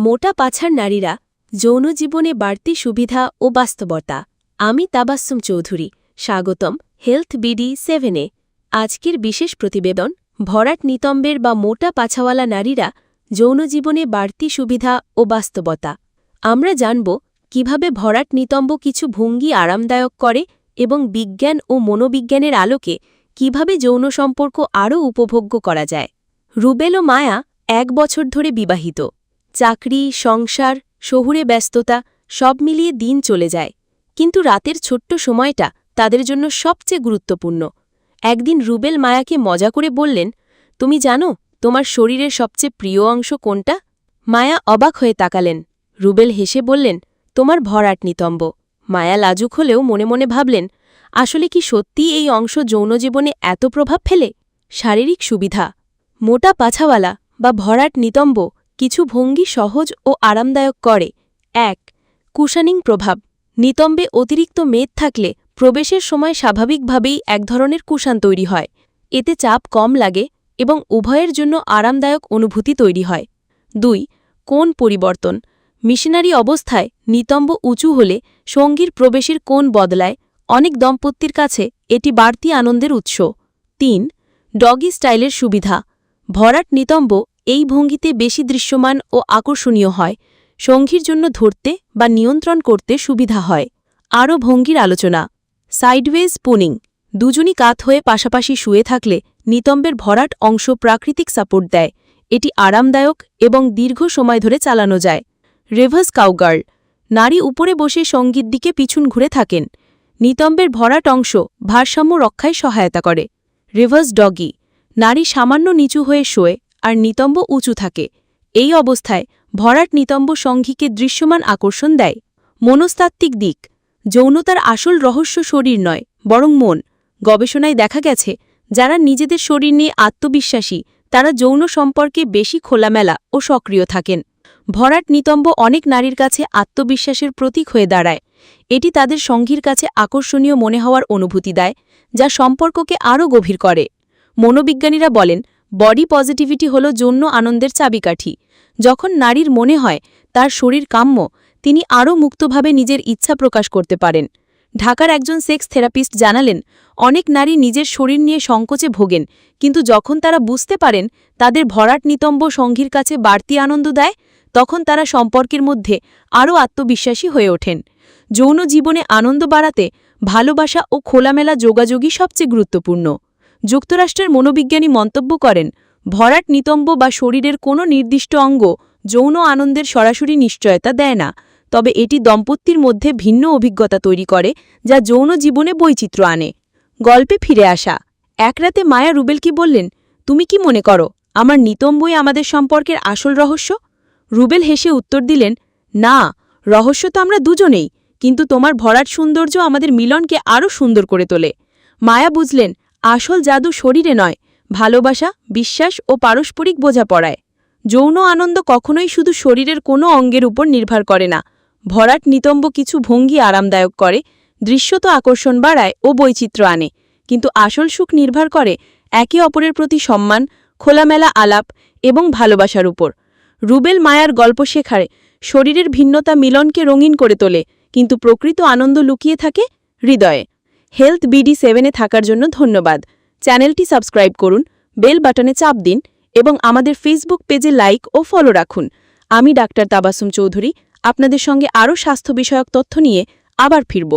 মোটা পাছার নারীরা যৌন জীবনে বাড়তি সুবিধা ও বাস্তবতা। আমি তাবাস্সুম চৌধুরী। স্বাগতম হেলথ বিডি সেভেনে আজকের বিশেষ প্রতিবেদন, ভরাট নিতম্বের বা মোটা পাছাওয়ালা নারীরা যৌন জীবনে বাড়তি সুবিধা ও বাস্তবতা। আমরা জানব কীভাবে ভরাট নিতম্ব কিছু ভঙ্গি আরামদায়ক করে এবং বিজ্ঞান ও মনোবিজ্ঞানের আলোকে কীভাবে যৌন সম্পর্ক আরও উপভোগ্য করা যায়। রুবেল ও মায়া এক বছর ধরে বিবাহিত। চাকরি, সংসার, শহুরে ব্যস্ততা, সব মিলিয়ে দিন চলে যায়। কিন্তু রাতের ছোট্ট সময়টা তাদের জন্য সবচেয়ে গুরুত্বপূর্ণ। একদিন রুবেল মায়াকে মজা করে বললেন, তুমি জানো, তোমার শরীরের সবচেয়ে প্রিয় অংশ কোনটা? মায়া অবাক হয়ে তাকালেন। রুবেল হেসে বললেন, তোমার ভরাট নিতম্ব। মায়া লাজুক হলেও মনে মনে ভাবলেন, আসলে কি সত্যি এই অংশ যৌন জীবনে এত প্রভাব ফেলে? শারীরিক সুবিধা। মোটা পাছাওয়ালা বা ভরাট নিতম্ব কিছু ভঙ্গি সহজ ও আরামদায়ক করে। এক, কুশানিং প্রভাব। নিতম্বে অতিরিক্ত মেদ থাকলে প্রবেশের সময় স্বাভাবিকভাবেই এক ধরনের কুশান তৈরি হয়। এতে চাপ কম লাগে এবং উভয়ের জন্য আরামদায়ক অনুভূতি তৈরি হয়। দুই, কোণ পরিবর্তন। মিশনারি অবস্থায় নিতম্ব উঁচু হলে সঙ্গীর প্রবেশের কোণ বদলায়, অনেক দম্পতির কাছে এটি বাড়তি আনন্দের উৎস। তিন, ডগি স্টাইলের সুবিধা। ভরাট নিতম্ব এই ভঙ্গিতে বেশি দৃশ্যমান ও আকর্ষণীয় হয় সঙ্গীর জন্য ধরতে বা নিয়ন্ত্রণ করতে সুবিধা হয়। আরও ভঙ্গির আলোচনা। সাইডওয়েজ পুনিং। দুজনই কাত হয়ে পাশাপাশি শুয়ে থাকলে নিতম্বের ভরাট অংশ প্রাকৃতিক সাপোর্ট দেয়। এটি আরামদায়ক এবং দীর্ঘ সময় ধরে চালানো যায়। রেভার্স কাউগার্ল। নারী উপরে বসে সংগীত দিকে পিছন ঘুরে থাকেন। নিতম্বের ভরাট অংশ ভারসাম্য রক্ষায় সহায়তা করে। Reverse doggy. নারী সামান্য নিচু হয়ে শোয় আর নিতম্ব উঁচু থাকে। এই অবস্থায় ভরাট নিতম্ব সঙ্ঘীকে দৃশ্যমান আকর্ষণ দেয়। মনস্তাত্ত্বিক দিক। যৌনতার আসল রহস্য শরীর নয়, বরং মন। গবেষণায় দেখা গেছে, যারা নিজেদের শরীর নিয়ে আত্মবিশ্বাসী, তারা যৌন সম্পর্কে বেশি খোলামেলা ও সক্রিয় থাকেন। ভরাট নিতম্ব অনেক নারীর কাছে আত্মবিশ্বাসের প্রতীক হয়ে দাঁড়ায়। এটি তাদের সঙ্গীর কাছে আকর্ষণীয় মনে হওয়ার অনুভূতি দেয়, যা সম্পর্ককে আরও গভীর করে। মনোবিজ্ঞানীরা বলেন বডি পজিটিভিটি হল যৌন আনন্দের চাবিকাঠি। যখন নারীর মনে হয় তার শরীর কাম্য, তিনি আরও মুক্তভাবে নিজের ইচ্ছা প্রকাশ করতে পারেন। ঢাকার একজন সেক্স থেরাপিস্ট জানালেন, অনেক নারী নিজের শরীর নিয়ে সংকোচে ভোগেন, কিন্তু যখন তারা বুঝতে পারেন তাদের ভরাট নিতম্ব সঙ্গীর কাছে বাড়তি আনন্দ দেয়, তখন তারা সম্পর্কের মধ্যে আরও আত্মবিশ্বাসী হয়ে ওঠেন। যৌন জীবনে আনন্দ বাড়াতে ভালোবাসা ও খোলামেলা যোগাযোগই সবচেয়ে গুরুত্বপূর্ণ। যুক্তরাষ্ট্রের মনোবিজ্ঞানী মন্তব্য করেন, ভরাট নিতম্ব বা শরীরের কোনো নির্দিষ্ট অঙ্গ যৌন আনন্দের সরাসরি নিশ্চয়তা দেয় না, তবে এটি দম্পতির মধ্যে ভিন্ন অভিজ্ঞতা তৈরি করে যা যৌন জীবনে বৈচিত্র্য আনে। গল্পে ফিরে আসা, এক রাতে মায়া রুবেলকে বললেন, তুমি কি মনে করো, আমার নিতম্বই আমাদের সম্পর্কের আসল রহস্য? রুবেল হেসে উত্তর দিলেন, না, রহস্য তো আমরা দুজনেই, কিন্তু তোমার ভরাট সৌন্দর্য আমাদের মিলনকে আরও সুন্দর করে তোলে। মায়া বুঝলেন আসল জাদু শরীরে নয়, ভালোবাসা, বিশ্বাস ও পারস্পরিক বোঝাপড়ায়। যৌন আনন্দ কখনোই শুধু শরীরের কোনো অঙ্গের উপর নির্ভর করে না, ভরাট নিতম্ব কিছু ভঙ্গি আরামদায়ক করে, দৃশ্যত আকর্ষণ বাড়ায় ও বৈচিত্র্য আনে। কিন্তু আসল সুখ নির্ভর করে একে অপরের প্রতি সম্মান, খোলামেলা আলাপ এবং ভালোবাসার উপর। রুবেল মায়ার গল্প শেখারে শরীরের ভিন্নতা মিলনকে রঙিন করে তোলে, কিন্তু প্রকৃত আনন্দ লুকিয়ে থাকে হৃদয়ে। হেলথ বিডি সেভেনে থাকার জন্য ধন্যবাদ। চ্যানেলটি সাবস্ক্রাইব করুন, বেল বাটনে চাপ দিন এবং আমাদের ফেসবুক পেজে লাইক ও ফলো রাখুন। আমি ডাক্তার তাবাসুম চৌধুরী, আপনাদের সঙ্গে আরও স্বাস্থ্য বিষয়ক তথ্য নিয়ে আবার ফিরব।